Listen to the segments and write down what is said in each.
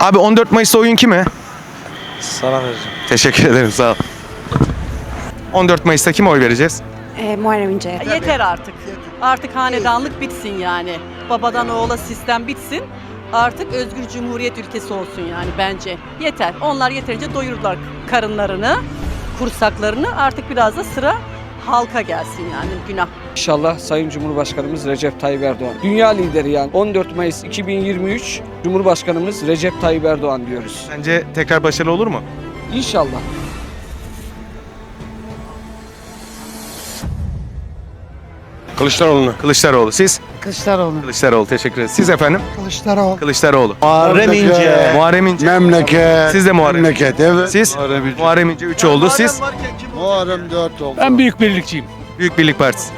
Abi 14 Mayıs'ta oyun kime? Sana vereceğim. Teşekkür ederim sağ ol. 14 Mayıs'ta kime oy vereceğiz? Ee, Muharrem İnce'ye. Yeter artık. Artık hanedanlık bitsin yani. Babadan oğula sistem bitsin. Artık özgür cumhuriyet ülkesi olsun yani bence. Yeter. Onlar yeterince doyurdular karınlarını, kursaklarını. Artık biraz da sıra halka gelsin yani günah. İnşallah Sayın Cumhurbaşkanımız Recep Tayyip Erdoğan. Dünya lideri yani 14 Mayıs 2023 Cumhurbaşkanımız Recep Tayyip Erdoğan diyoruz. Sence tekrar başarılı olur mu? İnşallah. Kılıçdaroğlu'nu. Kılıçdaroğlu. Siz? Kılıçdaroğlu. Kılıçdaroğlu. Teşekkür ederiz. Siz efendim? Kılıçdaroğlu. Kılıçdaroğlu. Muharrem İnce. Muharrem İnce. Memleket. Siz de Muharrem. Memleket evet. Siz? Muharrem İnce 3 oldu. Siz? Muharrem 4 oldu. Ben Büyük Birlikçiyim. Büyük Birlik Partisi.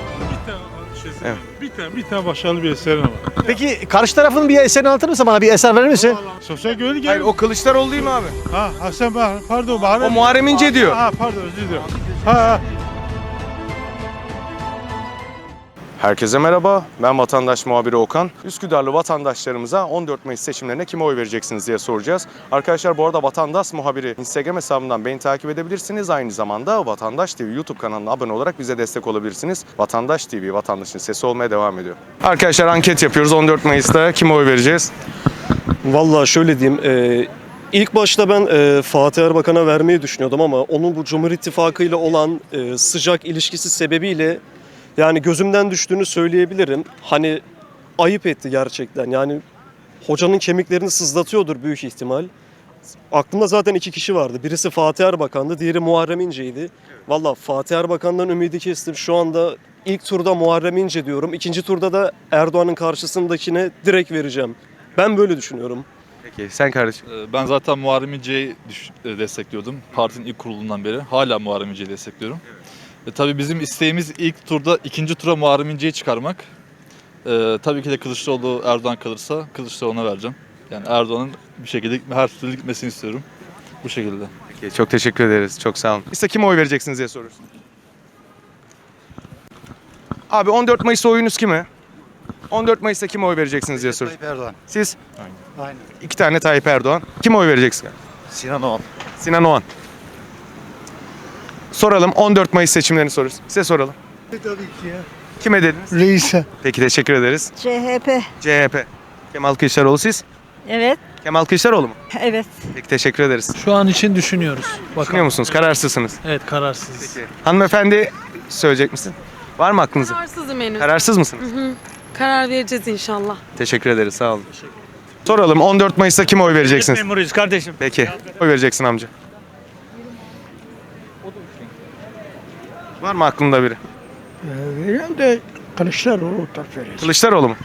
Evet. Bir tane, bir tane başarılı bir eserim var. Peki karşı tarafın bir eserini anlatır mısın bana? Bir eser verir misin? Sosyal güvenlik Hayır o Kılıçdaroğlu değil mi abi? Ha, ha sen bah, pardon Bahar. O Muharrem İnce diyor. Ha pardon özür dilerim. Ha, ha. Herkese merhaba. Ben vatandaş muhabiri Okan. Üsküdarlı vatandaşlarımıza 14 Mayıs seçimlerine kime oy vereceksiniz diye soracağız. Arkadaşlar bu arada Vatandaş muhabiri Instagram hesabından beni takip edebilirsiniz. Aynı zamanda Vatandaş TV YouTube kanalına abone olarak bize destek olabilirsiniz. Vatandaş TV vatandaşın sesi olmaya devam ediyor. Arkadaşlar anket yapıyoruz. 14 Mayıs'ta kime oy vereceğiz? Vallahi şöyle diyeyim. e, ilk başta ben e, Fatih Erbakan'a vermeyi düşünüyordum ama onun bu Cumhur İttifakı ile olan e, sıcak ilişkisi sebebiyle yani gözümden düştüğünü söyleyebilirim. Hani ayıp etti gerçekten. Yani hocanın kemiklerini sızlatıyordur büyük ihtimal. Aklımda zaten iki kişi vardı. Birisi Fatih Erbakan'dı, diğeri Muharrem İnce'ydi. Valla Fatih Erbakan'dan ümidi kestim. Şu anda ilk turda Muharrem İnce diyorum. İkinci turda da Erdoğan'ın karşısındakine direkt vereceğim. Ben böyle düşünüyorum. Peki sen kardeşim. Ee, Ben zaten Muharrem İnce'yi düş- e, destekliyordum. Partinin ilk kurulundan beri. Hala Muharrem İnce'yi destekliyorum. E, tabii bizim isteğimiz ilk turda, ikinci tura Muharrem İnce'yi çıkarmak. E, tabii ki de Kılıçdaroğlu Erdoğan kalırsa Kılıçdaroğlu'na vereceğim. Yani Erdoğan'ın bir şekilde her türlü gitmesini istiyorum. Bu şekilde. Peki, çok teşekkür ederiz. Çok sağ olun. İşte kime oy vereceksiniz diye soruyoruz. Abi 14 Mayıs'ta oyunuz kime? 14 Mayıs'ta kime oy vereceksiniz diye soruyoruz. Erdoğan. Siz? Aynen. İki tane Tayyip Erdoğan. Kime oy vereceksin? Sinan Oğan. Sinan Oğan. Soralım. 14 Mayıs seçimlerini soruyoruz. Size soralım. Tabii ki ya. Kime dediniz? Reis'e. Peki teşekkür ederiz. CHP. CHP. Kemal Kılıçdaroğlu siz? Evet, Kemal Kılıçdaroğlu mu? evet. Peki teşekkür ederiz. Şu an için düşünüyoruz. Düşünüyor musunuz? Kararsızsınız. Evet kararsız. Hanımefendi söyleyecek misin? Var mı aklınızda? Kararsızım henüz. Kararsız mısınız? Karar vereceğiz inşallah. Teşekkür ederiz. Sağ olun. Soralım. 14 Mayıs'ta kime oy vereceksiniz? Memuruyuz kardeşim. Peki. Oy vereceksin amca. Var mı aklında biri? Veriyorum da Kılıçdaroğlu taraf veririz. Kılıçdaroğlu mu?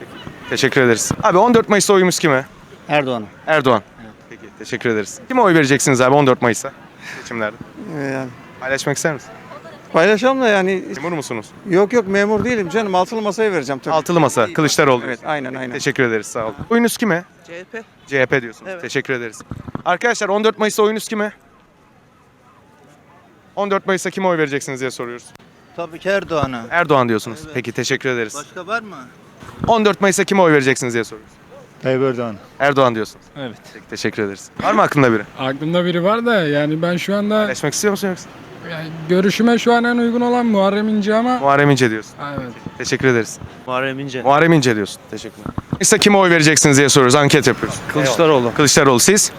Peki. Teşekkür ederiz. Abi 14 Mayıs'ta oyumuz kime? Erdoğan. Erdoğan. Peki teşekkür ederiz. Kime oy vereceksiniz abi 14 Mayıs'ta seçimlerde? Yani Paylaşmak ister misin? paylaşalım da yani Memur musunuz? yok yok memur değilim canım altılı masaya vereceğim tabii. Altılı masa Kılıçdaroğlu. Evet aynen aynen. Teşekkür ederiz sağ olun. Oyunuz kime? CHP. CHP diyorsunuz. Evet. Teşekkür ederiz. Arkadaşlar 14 Mayıs'ta oyunuz kime? 14 Mayıs'ta kime oy vereceksiniz diye soruyoruz. Tabii ki Erdoğan'a. Erdoğan diyorsunuz. Peki teşekkür ederiz. Başka var mı? 14 Mayıs'ta kime oy vereceksiniz diye soruyoruz. Tayyip Erdoğan. Erdoğan diyorsunuz. Evet. Peki teşekkür ederiz. Var mı aklında biri? Aklımda biri var da yani ben şu anda Paylaşmak istiyor musun yoksa? yani görüşüme şu an en uygun olan Muharrem İnce ama Muharrem İnce diyorsun. evet. Teşekkür ederiz. Muharrem İnce. Muharrem İnce diyorsun. Teşekkürler. Mayıs'ta kime oy vereceksiniz diye soruyoruz. Anket yapıyoruz. Kılıçdaroğlu. Kılıçdaroğlu siz?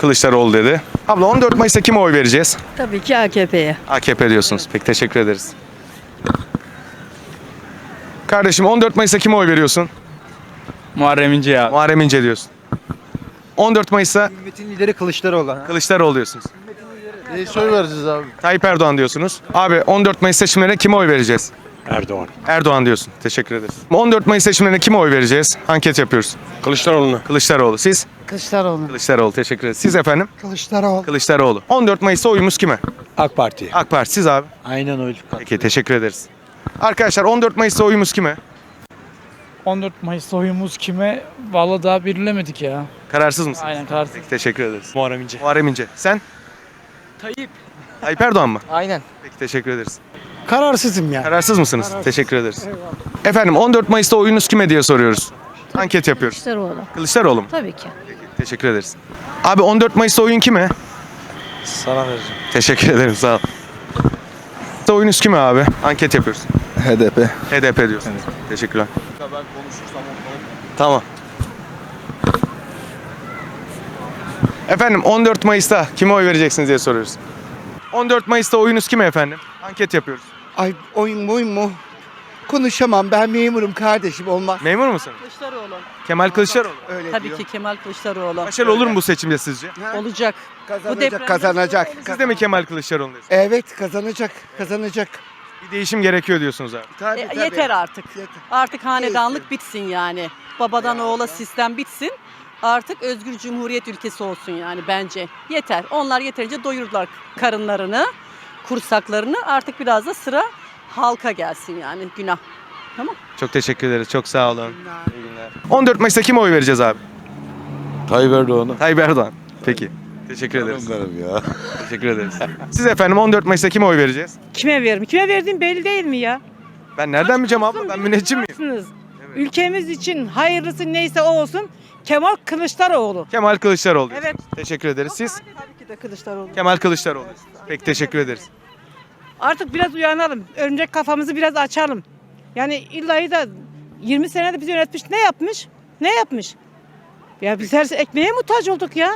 Kılıçdaroğlu dedi. Abla 14 Mayıs'ta kime oy vereceğiz? Tabii ki AKP'ye. AKP diyorsunuz. Peki teşekkür ederiz. Kardeşim 14 Mayıs'ta kime oy veriyorsun? Muharrem İnce ya. Muharrem İnce diyorsun. 14 Mayıs'ta Ümmetin lideri Kılıçdaroğlu. Kılıçdaroğlu diyorsunuz. Reis'e oy vereceğiz abi. Tayyip Erdoğan diyorsunuz. Abi 14 Mayıs seçimlerine kime oy vereceğiz? Erdoğan. Erdoğan diyorsun. Teşekkür ederiz. 14 Mayıs seçimlerine kime oy vereceğiz? Anket yapıyoruz. Kılıçdaroğlu'na. Kılıçdaroğlu. Siz? Kılıçdaroğlu. Kılıçdaroğlu. Teşekkür ederiz. Siz efendim? Kılıçdaroğlu. Kılıçdaroğlu. 14 Mayıs'ta oyumuz kime? AK Parti. AK Parti. Siz abi? Aynen öyle. Peki teşekkür ederiz. Arkadaşlar 14 Mayıs'ta oyumuz kime? 14 Mayıs oyumuz kime? Vallahi daha belirlemedik ya. Kararsız mısınız? Aynen kararsız. Peki teşekkür ederiz. Muharrem İnce. Muharrem İnce. Sen? Tayyip. Tayyip Erdoğan mı? Aynen. Peki teşekkür ederiz. Kararsızım ya. Kararsız mısınız? Teşekkür ederiz. Efendim 14 Mayıs'ta oyunuz kime diye soruyoruz. Anket yapıyoruz. Kılıçdaroğlu. Kılıçdaroğlu mu? Tabii ki. Teşekkür ederiz. Abi 14 Mayıs'ta oyun kime? Sana vereceğim. Teşekkür ederim sağ ol. Oyunuz kime abi? Anket yapıyoruz. HDP. HDP diyorsun. Teşekkürler. Tamam. Efendim 14 Mayıs'ta kime oy vereceksiniz diye soruyoruz. 14 Mayıs'ta oyunuz kime efendim? Anket yapıyoruz. Ay oyun oyun mu? Konuşamam ben memurum kardeşim olmaz. Memur musun? Kılıçdaroğlu. Kemal Kılıçdaroğlu. Öyle Tabii diyor. ki Kemal Kılıçdaroğlu. Başarılı olur mu bu seçimde sizce? Olacak. Kazanacak depremden kazanacak. Siz de mi Kemal Kılıçdaroğlu diyorsunuz? Evet kazanacak kazanacak. Bir değişim gerekiyor diyorsunuz abi. Tabii, E, tabii. yeter artık. Yeter. Artık hanedanlık bitsin yani. Babadan oğula sistem bitsin. Artık özgür cumhuriyet ülkesi olsun yani bence. Yeter. Onlar yeterince doyurdular karınlarını, kursaklarını. Artık biraz da sıra halka gelsin yani günah. Tamam. Çok teşekkür ederiz. Çok sağ olun. İyi günler. 14 Mayıs'ta kime oy vereceğiz abi? Tayyip Erdoğan'a. Tayyip Erdoğan. Peki. Teşekkür ederiz. ya. Teşekkür ederiz. Siz efendim 14 Mayıs'ta kime oy vereceğiz? Kime veririm? Kime verdiğim belli değil mi ya? Ben nereden bileceğim abla? Ben müneccim miyim? Ülkemiz için hayırlısı neyse o olsun. Kemal Kılıçdaroğlu. Kemal Kılıçdaroğlu. Evet. Teşekkür ederiz. Siz? Tabii ki de Kılıçdaroğlu. Kemal Kılıçdaroğlu. Peki teşekkür ederiz. Artık biraz uyanalım. Örümcek kafamızı biraz açalım. Yani illa da 20 senede bizi yönetmiş. Ne yapmış? Ne yapmış? Ya biz her ekmeğe muhtaç olduk ya.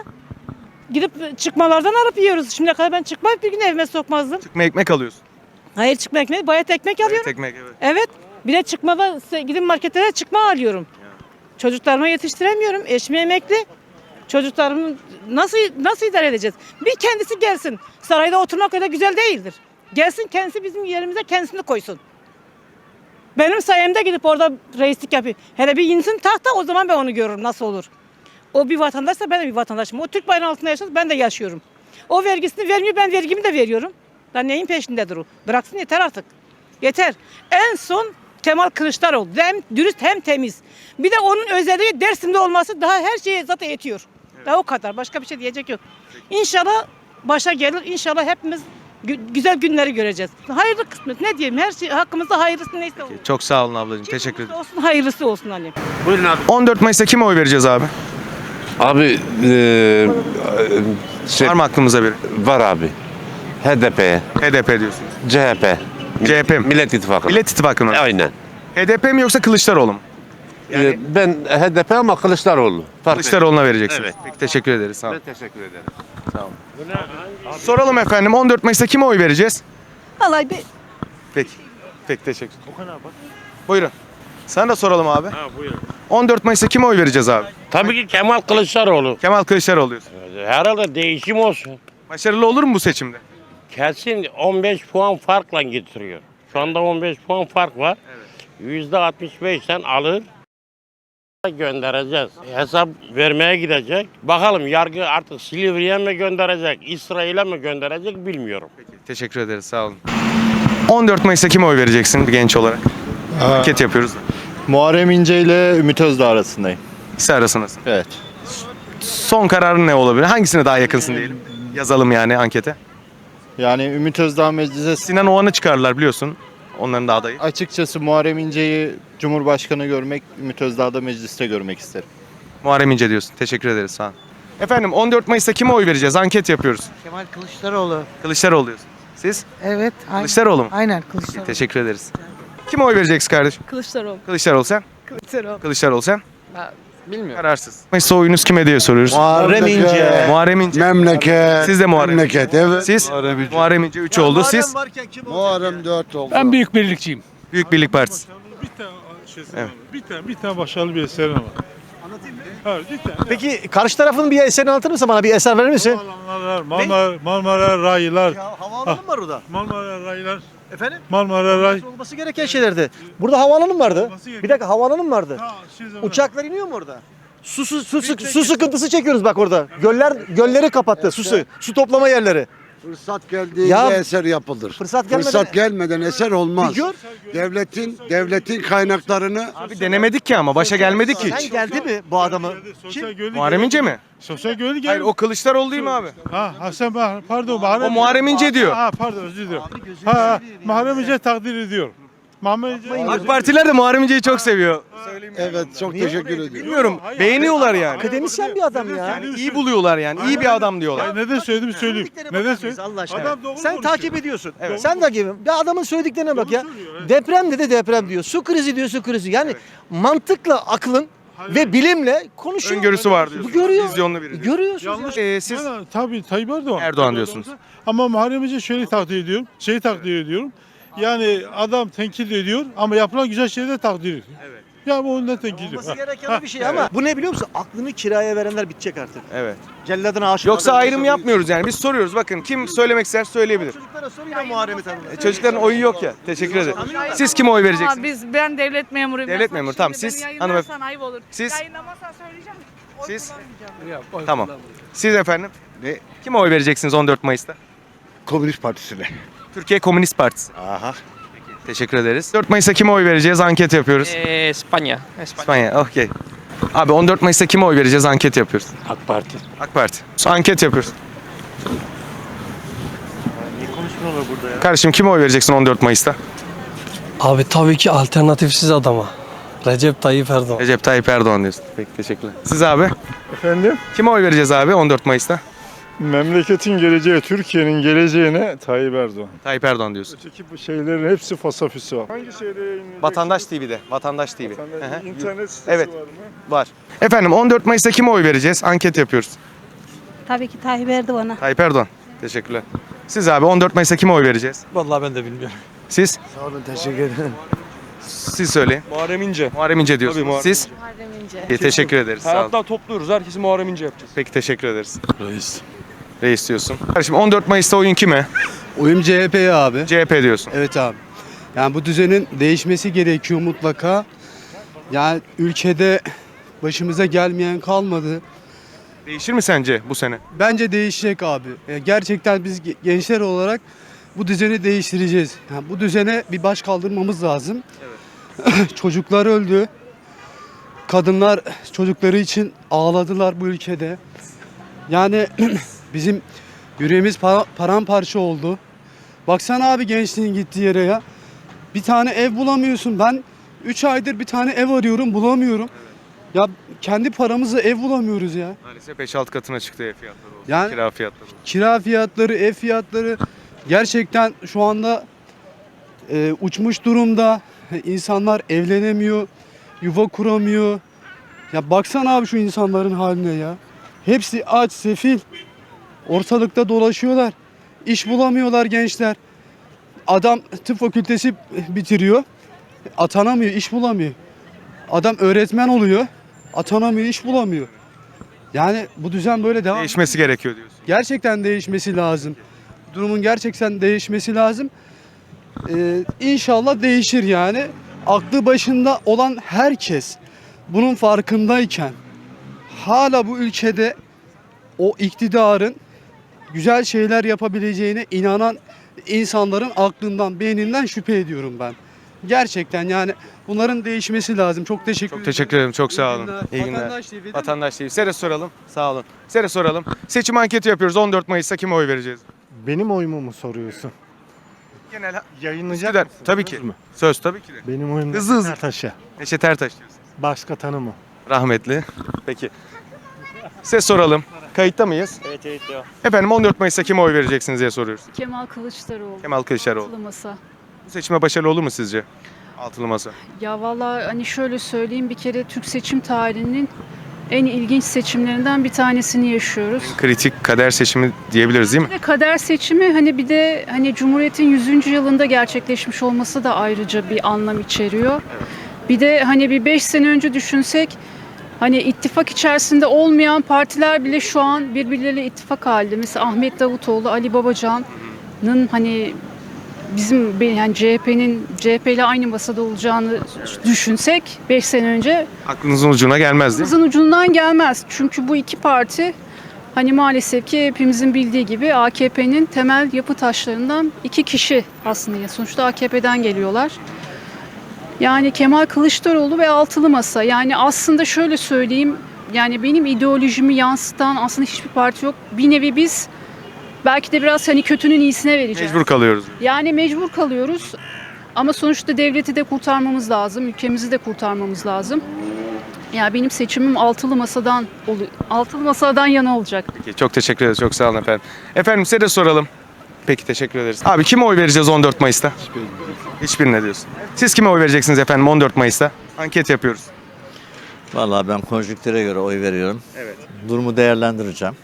Gidip çıkmalardan alıp yiyoruz. Şimdiye kadar ben çıkmayıp bir gün evime sokmazdım. Çıkma ekmek alıyorsun. Hayır çıkma ekmeği, bayat ekmek alıyorum. Ekmek evet. Evet. Bir de çıkmada gidip marketlere çıkma alıyorum. Çocuklarımı yetiştiremiyorum. Eşim emekli. Çocuklarımı nasıl nasıl idare edeceğiz? Bir kendisi gelsin. Sarayda oturmak öyle güzel değildir. Gelsin kendisi bizim yerimize kendisini koysun. Benim sayemde gidip orada reislik yapıyor. Hele bir insin tahta o zaman ben onu görürüm nasıl olur. O bir vatandaşsa ben de bir vatandaşım. O Türk bayrağının altında yaşıyor ben de yaşıyorum. O vergisini vermiyor ben vergimi de veriyorum. Lan neyin peşindedir o? Bıraksın yeter artık. Yeter. En son Kemal Kılıçdaroğlu. Hem dürüst hem temiz. Bir de onun özelliği Dersim'de olması daha her şeye zaten yetiyor. Daha o kadar. Başka bir şey diyecek yok. İnşallah başa gelir. İnşallah hepimiz gü- güzel günleri göreceğiz. Hayırlı kısmet. Ne diyeyim? Her şey hakkımızda hayırlısı neyse olur. Çok sağ olun ablacığım. Teşekkür ederim. Olsun hayırlısı olsun hani. 14 Mayıs'ta kime oy vereceğiz abi? Abi eee, şey, Var mı aklımıza biri? var abi. HDP, HDP diyorsunuz. CHP, CHP mi? Millet İttifakı. Millet İttifakı mı? Aynen. HDP mi yoksa Kılıçdaroğlu mu? Yani Eee, ben HDP ama Kılıçdaroğlu. Fark Kılıçdaroğlu'na vereceksiniz. Evet. Peki teşekkür ederiz. Sağ olun. Ben teşekkür ederim. Soralım efendim 14 Mayıs'ta kime oy vereceğiz? Vallahi bir Peki. Peki teşekkür Buyurun. Sen de soralım abi. 14 Mayıs'ta kime oy vereceğiz abi? Tabii ki Kemal Kılıçdaroğlu. Kemal Kılıçdaroğlu diyorsun. Herhalde değişim olsun. Başarılı olur mu bu seçimde? Kesin 15 puan farkla getiriyor. Şu anda 15 puan fark var. Yüzde 65'ten alır göndereceğiz. Hesap vermeye gidecek. Bakalım yargı artık Silivri'ye mi gönderecek, İsrail'e mi gönderecek bilmiyorum. Teşekkür ederiz sağ olun. 14 Mayıs'ta kime oy vereceksin bir genç olarak? Anket yapıyoruz da. Muharrem İnce ile Ümit Özdağ arasındayım. İkisi arasındasın. Evet. Son kararın ne olabilir? Hangisine daha yakınsın diyelim? Yazalım yani ankete. Yani Ümit Özdağ meclise Sinan Oğan'ı çıkardılar biliyorsun. Onların da adayı. açıkçası Muharrem İnce'yi Cumhurbaşkanı görmek, Ümit Özdağ'da mecliste görmek isterim. Muharrem İnce diyorsun. Teşekkür ederiz sağ olun. Efendim 14 Mayıs'ta kime oy vereceğiz? Anket yapıyoruz. Kemal Kılıçdaroğlu. Kılıçdaroğlu diyorsun. Siz? Evet. Kılıçdaroğlu mu? Aynen Kılıçdaroğlu. Teşekkür ederiz. Kime oy vereceksin kardeşim? Kılıçdaroğlu. Kılıçdaroğlu sen? Kılıçdaroğlu. Kılıçdaroğlu sen? Bilmiyorum. Kararsız. Mayıs'ta oyunuz kime diye soruyoruz. Muharrem İnce. Muharrem İnce. Memleket. Siz de Muharrem İnce. Memleket evet. Siz? Muharrem İnce 3 oldu. Siz? Muharrem 4 oldu. Ben Büyük Birlikçiyim. Büyük Birlik Partisi. Bir tane şey Evet. bir tane bir tane başarılı bir eserim var. Anlatayım mı? Evet, bir tane. Peki karşı tarafın bir eserini anlatır mısın bana? Bir eser verir misin? Marmara, Marmara, Marmara raylar, havaalanı mı var orada? Marmara raylar, Efendim? Marmara ray. Olması gereken şeylerdi. Burada havaalanı mı vardı? Olması gereken- Bir dakika havaalanı mı vardı? Ha, şey zaman- Uçaklar iniyor mu orada? Su, su, su, su, su sıkıntısı çekiyoruz bak orada. Göller gölleri kapattı. Su, su, su toplama yerleri. Fırsat geldiğinde Ya- eser yapılır. Fırsat gelmeden Fırsat gelmeden eser olmaz. Bir gör. Devletin devletin kaynaklarını Bir denemedik ki ama başa gelmedik ki Sen hiç. geldi mi bu adamı? Sosyal güvenlik- Muharrem İnce mi? Sosyal Hayır geldi. o Kılıçdaroğlu değil mi abi? Ha, ha sen bah- pardon Muharrem. O Muharrem İnce diyor. Ha pardon özür dilerim. Ha, ha, Muharrem İnce takdir ediyor. İnce... AK Partiler de Muharrem İnce'yi çok seviyor. Evet çok teşekkür ediyorum. Bilmiyorum. Beğeniyorlar yani. Akademisyen bir adam ya. Yani iyi buluyorlar yani. iyi bir adam diyorlar. Hayır, neden söyledim söyleyeyim. Neden söyleyeyim? Allah aşkına. Adam doğru Sen konuşuyor. takip ediyorsun. Evet. Sen takip ediyorsun. Ya adamın söylediklerine bak ya. söylüyor, evet. Deprem dedi deprem diyor. Su krizi diyor su krizi. Yani mantıkla aklın ve bilimle konuşuyor. Öngörüsü var diyorsun. Görüyor. Vizyonlu biri. diyorsun. Görüyorsun. Yanlış. Ee, siz Yani, tabii Tayyip Erdoğan. Erdoğan diyorsunuz. Ama Muharrem İnce şöyle takdir ediyorum. Şeyi takdir ediyorum. Yani adam tenkit ediyor ama yapılan güzel şeyleri de takdir ediyor. Evet. Ya bu ondan tenkit ediyor. Olması gereken bir şey ama bu ne biliyor musun? Aklını kiraya verenler bitecek artık. evet. Celladına aşık. Yoksa adam ayrım yapmıyoruz yani. Biz soruyoruz. Bakın kim söylemek ister söyleyebilir. Çocuklara sorayım Muharrem'i tanımıyor. E, Çocukların oyu yok ya. Teşekkür ederim. Siz kime oy vereceksiniz? biz ben devlet memuruyum. Devlet memuru, tamam. Siz hanımefendi. ayıp olur. Siz Yayınlamazsan söyleyeceğim. Oy Siz? kullanmayacağım. tamam. Siz efendim? Ne? Kime oy vereceksiniz 14 Mayıs'ta? Komünist Partisi'ne. Türkiye Komünist Partisi. Aha. Teşekkür ederiz. 4 Mayıs'ta kime oy vereceğiz? Anket yapıyoruz. İspanya. İspanya. Okey. Abi 14 Mayıs'ta kime oy vereceğiz? Anket yapıyoruz. AK Parti. AK Parti. Anket yapıyoruz. Kardeşim kime oy vereceksin 14 Mayıs'ta? Abi tabii ki alternatifsiz adama. Recep Tayyip Erdoğan. Recep Tayyip Erdoğan diyorsun. Peki teşekkürler. Siz abi? Efendim? Kime oy vereceğiz abi 14 Mayıs'ta? Memleketin geleceği, Türkiye'nin geleceğine Tayyip Erdoğan. Tayyip Erdoğan diyorsun. Öteki bu şeylerin hepsi fasafüsü var. Hangi şeyde yayınlayacaksın? Vatandaş TV'de. Vatandaş TV. Hı hı. İnternet sitesi Evet. var mı? Var. Efendim 14 Mayıs'ta kime oy vereceğiz? Anket yapıyoruz. Tabii ki Tayyip Erdoğan'a. Tayyip Erdoğan. Teşekkürler. Siz abi 14 Mayıs'ta kime oy vereceğiz? Vallahi ben de bilmiyorum. Siz? Sağ olun teşekkür ederim. Siz söyleyin. Muharrem İnce. Muharrem İnce diyorsunuz. Tabii, Muharrem Siz? İyi, teşekkür ederiz. Sağ olun. Hayatta topluyoruz. Herkesi Muharrem İnce yapacağız. Peki teşekkür ederiz. Reis. Reis diyorsun. Kardeşim 14 Mayıs'ta oyun kime? Oyum CHP'ye abi. CHP diyorsun. Evet abi. Yani bu düzenin değişmesi gerekiyor mutlaka. Yani ülkede başımıza gelmeyen kalmadı. Değişir mi sence bu sene? Bence değişecek abi. Yani gerçekten biz ge- gençler olarak bu düzeni değiştireceğiz. Yani bu düzene bir baş kaldırmamız lazım. Çocuklar öldü. Kadınlar çocukları için ağladılar bu ülkede. Yani bizim yüreğimiz para, paramparça oldu. Baksana abi gençliğin gittiği yere ya. Bir tane ev bulamıyorsun. Ben 3 aydır bir tane ev arıyorum bulamıyorum. Ya kendi paramızla ev bulamıyoruz ya. Maalesef 5-6 katına çıktı ev fiyatları olsun. Yani- Kira fiyatları olsun. kira fiyatları, ev fiyatları gerçekten şu anda e, uçmuş durumda. İnsanlar evlenemiyor, yuva kuramıyor. Ya baksana abi şu insanların haline ya. Hepsi aç, sefil. Ortalıkta dolaşıyorlar. İş bulamıyorlar gençler. Adam tıp fakültesi bitiriyor. Atanamıyor, iş bulamıyor. Adam öğretmen oluyor. Atanamıyor, iş bulamıyor. Yani bu düzen böyle devam Değişmesi gerekiyor diyorsun. gerçekten değişmesi lazım. Durumun gerçekten değişmesi lazım. Ee, inşallah değişir yani. Aklı başında olan herkes bunun farkındayken hala bu ülkede o iktidarın güzel şeyler yapabileceğine inanan insanların aklından, beyninden şüphe ediyorum ben. Gerçekten yani bunların değişmesi lazım. Çok teşekkür Çok teşekkür ederim. Çok sağ olun. İyi günler. Vatandaş TV değil mi? Vatandaş değil. Size de soralım. Sağ olun. Size de soralım. Seçim anketi yapıyoruz. 14 Mayıs'ta kime oy vereceğiz? Benim oyumu mu soruyorsun? Genel Yayınlayacak Üsküdar. mısın? Tabii ki. Söz mü? Söz tabii ki de. Benim oyum Hızlı hızlı. Ertaş'a. Neşet Ertaş diyorsun. Başka tanımı. Rahmetli. Peki. Size soralım. Kayıtta mıyız? Evet evet devam. Efendim 14 Mayıs'ta kime oy vereceksiniz diye soruyoruz. Kemal Kılıçdaroğlu. Kemal Kılıçdaroğlu. Altılı masa. Bu seçime başarılı olur mu sizce? Altılı masa. Ya vallahi hani şöyle söyleyeyim bir kere Türk seçim tarihinin en ilginç seçimlerinden bir tanesini yaşıyoruz. Kritik kader seçimi diyebiliriz değil mi? Ve kader seçimi hani bir de hani Cumhuriyet'in 100. yılında gerçekleşmiş olması da ayrıca bir anlam içeriyor. Bir de hani bir 5 sene önce düşünsek hani ittifak içerisinde olmayan partiler bile şu an birbirleriyle ittifak halinde. Mesela Ahmet Davutoğlu, Ali Babacan'ın hani bizim yani CHP'nin CHP ile aynı masada olacağını düşünsek 5 sene önce Aklınızın ucuna gelmez değil mi? Hızın ucundan gelmez. Çünkü bu iki parti hani maalesef ki hepimizin bildiği gibi AKP'nin temel yapı taşlarından iki kişi aslında. Sonuçta AKP'den geliyorlar. Yani Kemal Kılıçdaroğlu ve Altılı Masa. Yani aslında şöyle söyleyeyim. Yani benim ideolojimi yansıtan aslında hiçbir parti yok. Bir nevi biz belki de biraz hani kötünün iyisine vereceğiz. Mecbur kalıyoruz. Yani mecbur kalıyoruz. Ama sonuçta devleti de kurtarmamız lazım, ülkemizi de kurtarmamız lazım. Ya benim seçimim altılı masadan altılı masadan yana olacak. Peki, çok teşekkür ederiz. Çok sağ olun efendim. Efendim size de soralım. Peki teşekkür ederiz. Abi kime oy vereceğiz 14 Mayıs'ta? Hiçbirine. Hiçbirine diyorsun. Siz kime oy vereceksiniz efendim 14 Mayıs'ta? Anket yapıyoruz. Vallahi ben konjüktüre göre oy veriyorum. Evet. Durumu değerlendireceğim.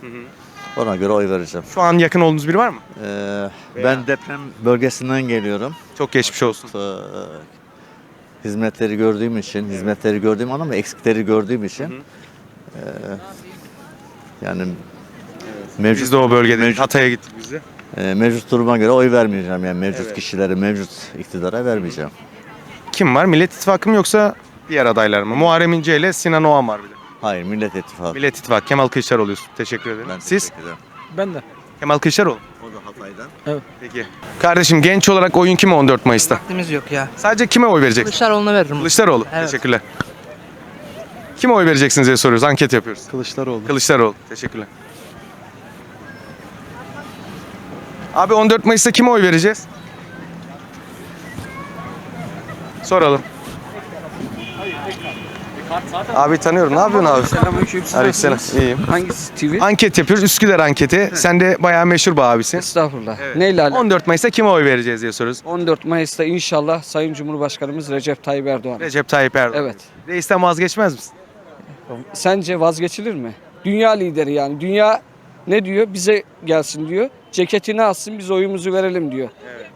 Ona göre oy vereceğim. Şu an yakın olduğunuz biri var mı? Ee, ben deprem bölgesinden geliyorum. Çok geçmiş olsun. Ee, hizmetleri gördüğüm için, hizmetleri gördüğüm ama eksikleri gördüğüm için ee, yani mevcut Biz de o bölgede Hatay'a gittik biz de. Ee, mevcut duruma göre oy vermeyeceğim yani mevcut Evet. kişilere, mevcut iktidara vermeyeceğim. Kim var? Millet İttifakı mı yoksa diğer adaylar mı? Muharrem İnce ile Sinan Oğan var bir de. Hayır, Millet İttifakı. Millet İttifakı. Kemal Kılıçdaroğlu oluyorsun. Teşekkür ederim. Ben Siz? teşekkür ederim. Ben de. Kemal Kılıçdaroğlu. O da Hatay'dan. Peki. Kardeşim genç olarak oyun kime 14 Mayıs'ta? Vaktimiz yok ya. Sadece kime oy vereceksin? Kılıçdaroğlu'na veririm. Kılıçdaroğlu. Evet. Teşekkürler. Kime oy vereceksiniz diye soruyoruz. Anket yapıyoruz. Kılıçdaroğlu. Kılıçdaroğlu. Teşekkürler. Abi 14 Mayıs'ta kime oy vereceğiz? Soralım. Abi tanıyorum. Ne yapıyorsun abi? Selamünaleyküm. siz Aleykümselam. nasılsınız? İyiyim. Hangisi TV? Anket yapıyoruz. Üsküdar anketi. Sen de bayağı meşhur bir abisin. Estağfurullah. Evet. Neyle alakalı? 14 Mayıs'ta kime oy vereceğiz diye soruyoruz. 14 Mayıs'ta inşallah Sayın Cumhurbaşkanımız Recep Tayyip Erdoğan. Recep Tayyip Erdoğan. Evet. Reisten vazgeçmez misin? Sence vazgeçilir mi? Dünya lideri yani. Dünya ne diyor? Bize gelsin diyor. Ceketini alsın biz oyumuzu verelim diyor.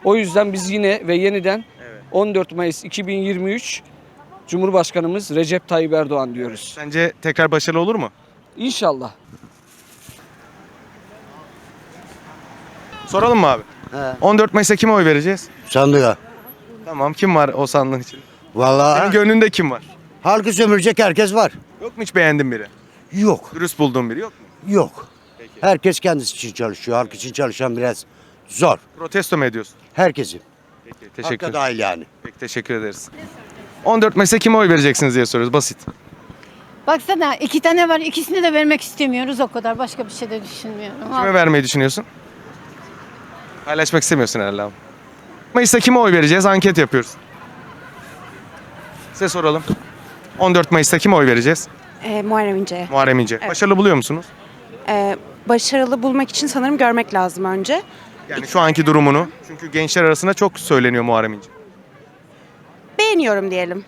O yüzden biz yine ve yeniden 14 Mayıs 2023 Cumhurbaşkanımız Recep Tayyip Erdoğan diyoruz. Sence tekrar başarılı olur mu? İnşallah. Soralım mı abi? 14 Mayıs'ta kime oy vereceğiz? Sandığa. Tamam. Kim var o sandığın için? Senin Vallahi gönlünde kim var? halkı sömürecek herkes var. Yok mu hiç beğendiğin biri? Yok, Dürüst bulduğun biri yok mu? yok. Herkes kendisi için çalışıyor. Halk için çalışan biraz zor. Protesto mu ediyorsun? Herkesin. Peki, teşekkür, Hakka dahil yani. Peki, teşekkür ederiz. 14 Mayıs'ta kime oy vereceksiniz diye soruyoruz. Basit. Baksana iki tane var ikisini de vermek istemiyoruz o kadar başka bir şey de düşünmüyorum. Kime vermeyi düşünüyorsun? Paylaşmak istemiyorsun herhalde abi. Mayıs'ta kime oy vereceğiz? Anket yapıyoruz. Size soralım. 14 Mayıs'ta kime oy vereceğiz? Ee, Muharrem İnce'ye. Muharrem İnce. Evet. Başarılı buluyor musunuz? Ee, başarılı bulmak için sanırım görmek lazım önce. Yani şu anki durumunu. Çünkü gençler arasında çok söyleniyor Muharrem İnce. Beğeniyorum diyelim.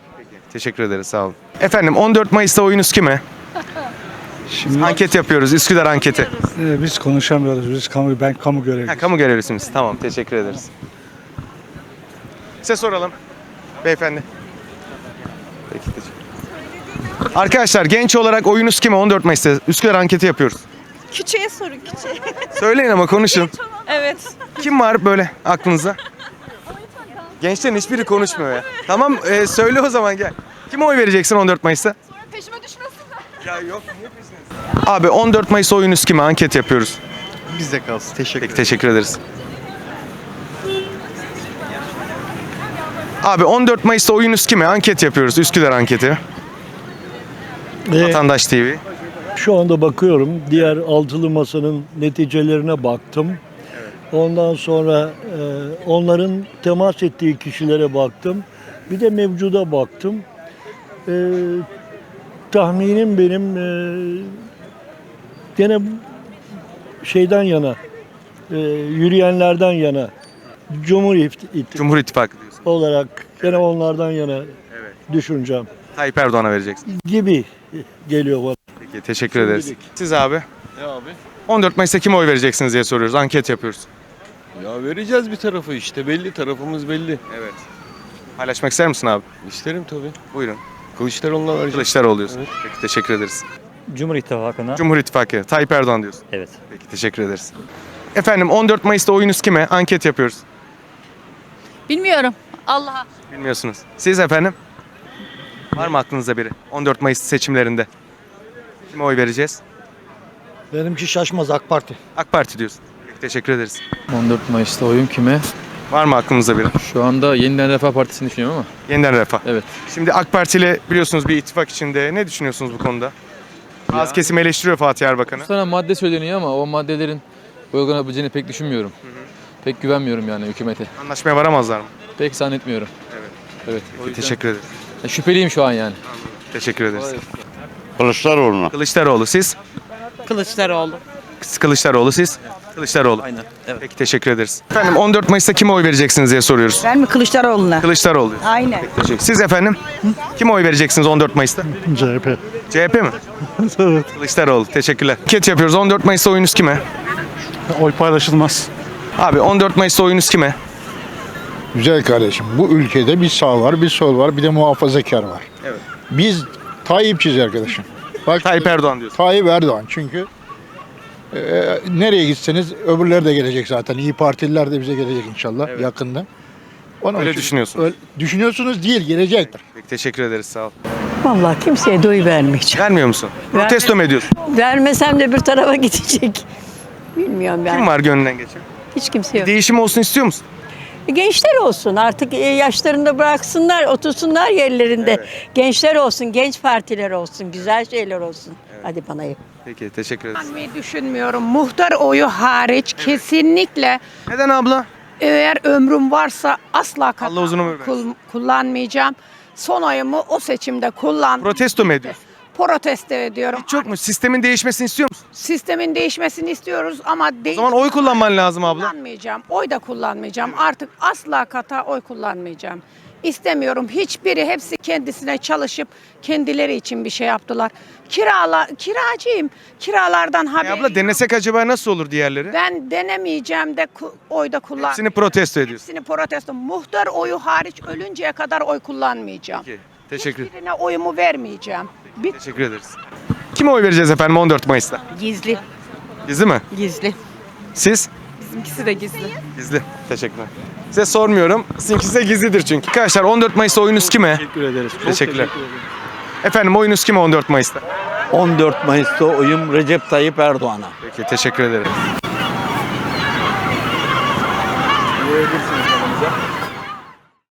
Teşekkür ederiz sağ olun. Efendim 14 Mayıs'ta oyunuz kime? Şimdi Anket yapıyoruz. Üsküdar anketi. e, biz konuşamıyoruz. Biz kamu ben kamu. Ha, kamu görevlisiniz. Tamam teşekkür ederiz. Size soralım. Beyefendi. Peki teşekkür Arkadaşlar genç olarak oyunuz kime 14 Mayıs'ta? Üsküdar anketi yapıyoruz. Küçüğe sorun küçüğe. Söyleyin ama konuşun. evet. Kim var böyle aklınızda? Gençlerin hiçbiri konuşmuyor ya. Tamam e, söyle o zaman gel. Kime oy vereceksin 14 Mayıs'ta? Peşime düşmesinler. Ya yok niye Abi 14 Mayıs oyunuz kime? Anket yapıyoruz. Bizde kalsın. Teşekkür Peki teşekkür ederiz. Abi 14 Mayıs'ta oyunuz kime? Anket yapıyoruz. Üsküdar anketi. Vatandaş TV. Şu anda bakıyorum. Diğer altılı masanın neticelerine baktım. Ondan sonra e, onların temas ettiği kişilere baktım. Bir de mevcuda baktım. E, tahminim benim e, gene şeyden yana, e, yürüyenlerden yana, Cumhur İttifakı Cumhur İttifakı diyorsun. olarak gene onlardan yana düşüneceğim Tayyip Erdoğan'a vereceksin. gibi geliyor bana. Peki teşekkür ederiz. Şimdilik. Siz abi Ne abi? 14 Mayıs'ta kime oy vereceksiniz diye soruyoruz. Anket yapıyoruz. Ya vereceğiz bir tarafı işte belli tarafımız belli. Evet. Paylaşmak ister misin abi? İsterim tabii. Buyurun. Kılıçdaroğlu'na vereceğiz. Kılıçdaroğlu diyorsun. Peki teşekkür ederiz. Cumhur İttifakı'na. Cumhur İttifakı. Tayyip Erdoğan diyorsun. Evet. Peki teşekkür ederiz. Efendim 14 Mayıs'ta oyunuz kime? Anket yapıyoruz. Bilmiyorum. Allah'a. Bilmiyorsunuz. Siz efendim? Var mı aklınızda biri? 14 Mayıs seçimlerinde. Kime oy vereceğiz? Benimki şaşmaz AK Parti. AK Parti diyorsun. Peki teşekkür ederiz. 14 Mayıs'ta oyum kime? Var mı aklınızda biri? Şu anda Yeniden Refah Partisi'ni düşünüyorum ama. Yeniden Refah. Evet. Şimdi AK Parti ile biliyorsunuz bir ittifak içinde. Ne düşünüyorsunuz bu konuda? Bazı kesim eleştiriyor Fatih Erbakan'ı. sana madde söyleniyor ama o maddelerin uygulanabileceğini pek düşünmüyorum. Pek güvenmiyorum yani hükümete. Anlaşmaya varamazlar mı? Pek zannetmiyorum. Evet. Teşekkür ederiz. Şüpheliyim şu an yani. Teşekkür ederiz. Kılıçdaroğlu'na. Kılıçdaroğlu siz? Kılıçdaroğlu. Kılıçdaroğlu siz? Kılıçdaroğlu. Aynen. Peki teşekkür ederiz. Efendim 14 Mayıs'ta kime oy vereceksiniz diye soruyoruz. Ben mi Kılıçdaroğlu'na? Kılıçdaroğlu. Aynen. Teşekkür. Siz efendim? Kime oy vereceksiniz 14 Mayıs'ta? CHP. CHP mi? evet. Kılıçdaroğlu. Teşekkürler. Anket yapıyoruz. 14 Mayıs'ta oyunuz kime? Oy paylaşılmaz. Abi 14 Mayıs'ta oyunuz kime? Güzel kardeşim. Bu ülkede bir sağ var, bir sol var, bir de muhafazakar var. Evet. Biz Tayyipçiyiz arkadaşım. Bak Tayyip Erdoğan diyorsun. Tayyip Erdoğan çünkü e, nereye gitseniz öbürleri de gelecek zaten. İyi Partililer de bize gelecek inşallah Evet. yakında. Onun Öyle için- düşünüyorsunuz. Öyle- düşünüyorsunuz değil gelecek. Peki teşekkür ederiz. Sağ ol. Vallahi kimseye de oy vermeyeceğim. Vermiyor musun? Protesto mu ediyorsun? Vermesem de bir tarafa gidecek. Bilmiyorum ben. Kim var gönlünden geçen? Hiç kimse yok. Değişim olsun istiyor musun? Gençler olsun artık e, yaşlarında bıraksınlar, otursunlar yerlerinde. Gençler olsun, genç partiler olsun, güzel şeyler olsun. Hadi bana iyi. Peki teşekkür ederiz. Kullanmayı düşünmüyorum. Muhtar oyu hariç kesinlikle Neden abla? eğer ömrüm varsa asla Allah uzun ömür versin. kul- kullanmayacağım. Son oyumu o seçimde kullan. Protesto mu ediyorsun? Protesto ediyorum. Çok mu? Sistemin değişmesini istiyor musun? Sistemin değişmesini istiyoruz ama O değil. zaman oy kullanman lazım abla. kullanmayacağım. Oy da kullanmayacağım. Artık asla kata oy kullanmayacağım. İstemiyorum. Hiçbiri hepsi kendisine çalışıp kendileri için bir şey yaptılar. Kirala kiracıyım. Kiralardan E abla denesek acaba nasıl olur diğerleri? Ben denemeyeceğim de ku- oy da kullan. Hepsini protesto ediyorsun. Hepsini protesto. Muhtar oyu hariç ölünceye kadar oy kullanmayacağım. Peki. Teşekkür, Birine oyumu vermeyeceğim. Bir teşekkür ederiz. Kime oy vereceğiz efendim 14 Mayıs'ta? Gizli. Gizli mi? Gizli. Siz? Bizimkisi de gizli. Gizli. Teşekkürler. Size sormuyorum. Sizinkisi de gizlidir çünkü. Arkadaşlar 14 Mayıs'ta oyunuz kime? Teşekkür ederiz. Teşekkürler. Efendim oyunuz kime 14 Mayıs'ta? 14 Mayıs'ta oyum Recep Tayyip Erdoğan'a. Peki teşekkür ederim.